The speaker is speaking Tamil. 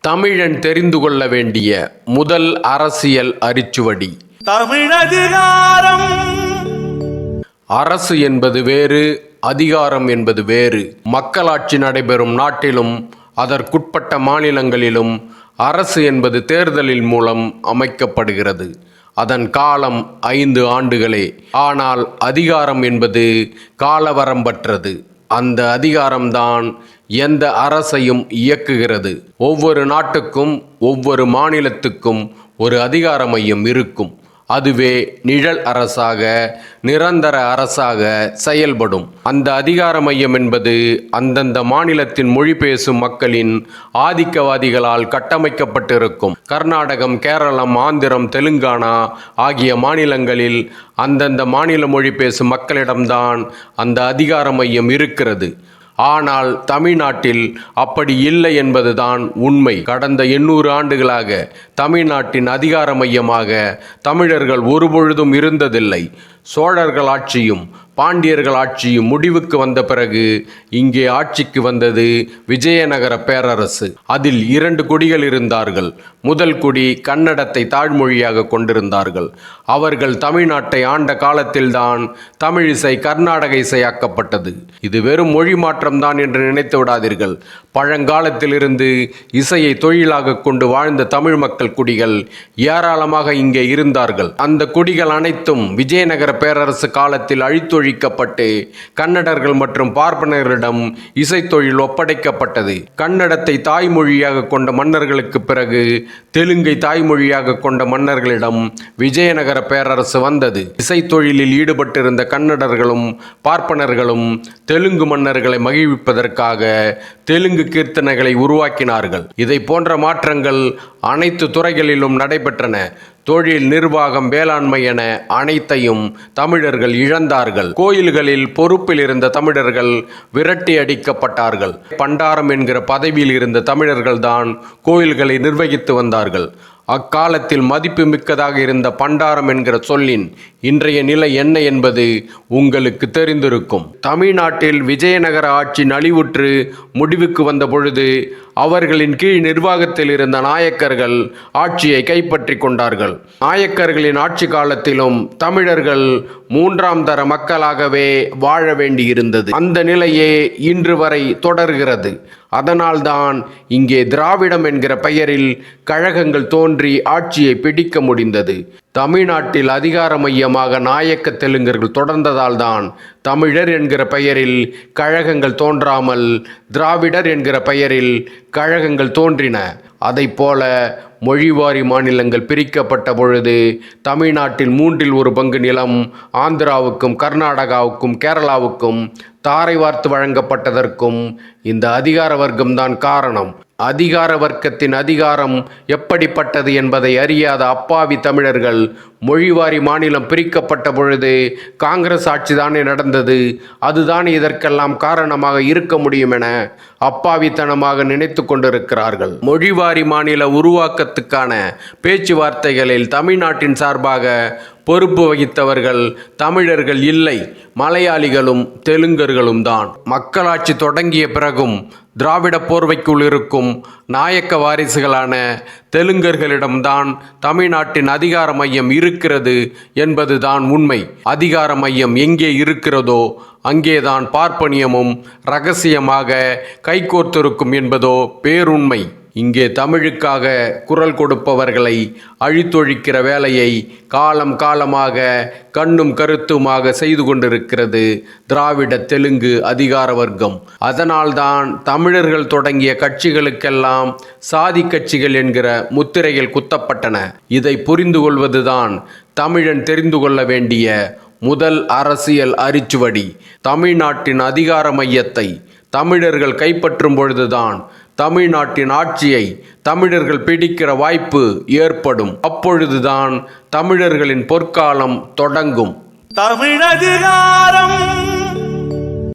தமிழன் தெரிந்து கொள்ள வேண்டிய முதல் அரசியல் அரிச்சுவடி. தமிழதிகாரம். அரசு என்பது வேறு அதிகாரம் என்பது வேறு. மக்களாட்சி நடைபெறும் நாட்டிலும் அதற்குட்பட்ட மாநிலங்களிலும் அரசு என்பது தேர்தலின் மூலம் அமைக்கப்படுகிறது. அதன் காலம் ஐந்து ஆண்டுகளே. ஆனால் அதிகாரம் என்பது காலவரம்பற்றது. அந்த அதிகாரம்தான் எந்த அரசையும் இயக்குகிறது. ஒவ்வொரு நாட்டுக்கும் ஒவ்வொரு மாநிலத்துக்கும் ஒரு அதிகார மையம் இருக்கும். அதுவே நிழல் அரசாக நிரந்தர அரசாக செயல்படும். அந்த அதிகார மையம் என்பது அந்தந்த மாநிலத்தின் மொழி பேசும் மக்களின் ஆதிக்கவாதிகளால் கட்டமைக்கப்பட்டிருக்கும். கர்நாடகம் கேரளம் ஆந்திரம் தெலுங்கானா ஆகிய மாநிலங்களில் அந்தந்த மாநில மொழி பேசும் மக்களிடம்தான் அந்த அதிகார மையம் இருக்கிறது. ஆனால் தமிழ்நாட்டில் அப்படி இல்லை என்பதுதான் உண்மை. கடந்த எண்ணூறு ஆண்டுகளாக தமிழ்நாட்டின் அதிகார மையமாக தமிழர்கள் ஒருபொழுதும் இருந்ததில்லை. சோழர்கள் ஆட்சியும் பாண்டியர்கள் ஆட்சியும் முடிவுக்கு வந்த பிறகு இங்கே ஆட்சிக்கு வந்தது விஜயநகர பேரரசு. அதில் இரண்டு குடிகள் இருந்தார்கள். முதல் குடி கன்னடத்தை தாழ்மொழியாக கொண்டிருந்தார்கள். அவர்கள் தமிழ்நாட்டை ஆண்ட காலத்தில்தான் தமிழிசை கர்நாடக இசையாக்கப்பட்டது இது வெறும் மொழி மாற்றம்தான் என்று நினைத்து விடாதீர்கள். பழங்காலத்திலிருந்து இசையை தொழிலாக கொண்டு வாழ்ந்த தமிழ் மக்கள் குடிகள் ஏராளமாக இங்கே இருந்தார்கள். அந்த குடிகள் அனைத்தும் விஜயநகர பேரரசு காலத்தில் அழித்தொழி அழித்தொழிக்கப்பட்டு கன்னடர்கள் மற்றும் பார்ப்பனர்களிடம் இசைத்தொழில் ஒப்படைக்கப்பட்டது. கன்னடத்தை தாய்மொழியாக கொண்ட மன்னர்களுக்கு பிறகு தெலுங்கை தாய்மொழியாக கொண்ட மன்னர்களிடம் விஜயநகர பேரரசு வந்தது. இசைத்தொழிலில் ஈடுபட்டிருந்த கன்னடர்களும் பார்ப்பனர்களும் தெலுங்கு மன்னர்களை மகிழ்விப்பதற்காக தெலுங்கு கீர்த்தனைகளை உருவாக்கினார்கள். இதை போன்ற மாற்றங்கள் அனைத்து துறைகளிலும் நடைபெற்றன. தொழில் நிர்வாகம் வேளாண்மை என அனைத்தையும் தமிழர்கள் இழந்தார்கள். கோயில்களில் பொறுப்பில் இருந்த தமிழர்கள் விரட்டி அடிக்கப்பட்டார்கள். பண்டாரம் என்கிற பதவியில் இருந்த தமிழர்கள் தான் கோயில்களை நிர்வகித்து வந்தார்கள். அக்காலத்தில் மதிப்பு மிக்கதாக இருந்த பண்டாரம் என்கிற சொல்லின் இன்றைய நிலை என்ன என்பது உங்களுக்கு தெரிந்திருக்கும். தமிழ்நாட்டில் விஜயநகர ஆட்சி நலிவுற்று முடிவுக்கு வந்த பொழுது அவர்களின் கீழ் நிர்வாகத்தில் இருந்த நாயக்கர்கள் ஆட்சியை கைப்பற்றி கொண்டார்கள். நாயக்கர்களின் ஆட்சி காலத்திலும் தமிழர்கள் மூன்றாம் தர மக்களாகவே வாழ வேண்டியிருந்தது. அந்த நிலையே இன்று வரை தொடர்கிறது. அதனால்தான் இங்கே திராவிடம் என்கிற பெயரில் கழகங்கள் தோன்றி ஆட்சியை பிடிக்க முடிந்தது. தமிழ்நாட்டில் அதிகார மையமாக நாயக்க தெலுங்கர்கள் தொடர்ந்ததால் தான் தமிழர் என்கிற பெயரில் கழகங்கள் தோன்றாமல் திராவிடர் என்கிற பெயரில் கழகங்கள் தோன்றின. அதைப் போல மொழிவாரி மாநிலங்கள் பிரிக்கப்பட்ட பொழுது தமிழ்நாட்டில் மூன்றில் ஒரு பங்கு நிலம் ஆந்திராவுக்கும் கர்நாடகாவுக்கும் கேரளாவுக்கும் தாரை வார்த்து வழங்கப்பட்டதற்கும் இந்த அதிகார வர்க்கம்தான் காரணம். அதிகார வர்க்கத்தின் அதிகாரம் எப்படிப்பட்டது என்பதை அறியாத அப்பாவி தமிழர்கள் மொழிவாரி மாநிலம் பிரிக்கப்பட்ட பொழுது காங்கிரஸ் ஆட்சிதானே நடந்தது அதுதான் இதற்கெல்லாம் காரணமாக இருக்க முடியும் என அப்பாவித்தனமாக நினைத்து கொண்டிருக்கிறார்கள். மொழிவாரி மாநில உருவாக்கத்துக்கான பேச்சுவார்த்தைகளில் தமிழ்நாட்டின் சார்பாக பொறுப்பு வகித்தவர்கள் தமிழர்கள் இல்லை மலையாளிகளும் தெலுங்கர்களும் தான். மக்களாட்சி தொடங்கிய பிறகும் திராவிட போர்வைக்குள் இருக்கும் நாயக்க வாரிசுகளான தெலுங்கர்களிடம்தான் தமிழ்நாட்டின் அதிகார மையம் இருக்கிறது என்பதுதான் உண்மை. அதிகார மையம் எங்கே இருக்கிறதோ அங்கேதான் பார்ப்பனியமும் ரகசியமாக கைகோர்த்திருக்கும் என்பதோ பேருண்மை. இங்கே தமிழுக்காக குரல் கொடுப்பவர்களை அழித்தொழிக்கிற வேலையை காலம் காலமாக கண்ணும் கருத்துமாக செய்து கொண்டிருக்கிறது திராவிட தெலுங்கு அதிகார வர்க்கம். அதனால்தான் தமிழர்கள் தொடங்கிய கட்சிகளுக்கெல்லாம் சாதி கட்சிகள் என்கிற முத்திரைகள் குத்தப்பட்டன. இதை புரிந்து கொள்வதுதான் தமிழன் தெரிந்து கொள்ள வேண்டிய முதல் அரசியல் அரிச்சுவடி. தமிழ்நாட்டின் அதிகார மையத்தை தமிழர்கள் கைப்பற்றும் பொழுதுதான் தமிழ்நாட்டின் ஆட்சியை தமிழர்கள் பிடிக்கிற வாய்ப்பு ஏற்படும். அப்பொழுதுதான் தமிழர்களின் பொற்காலம் தொடங்கும். தமிழதிகாரம்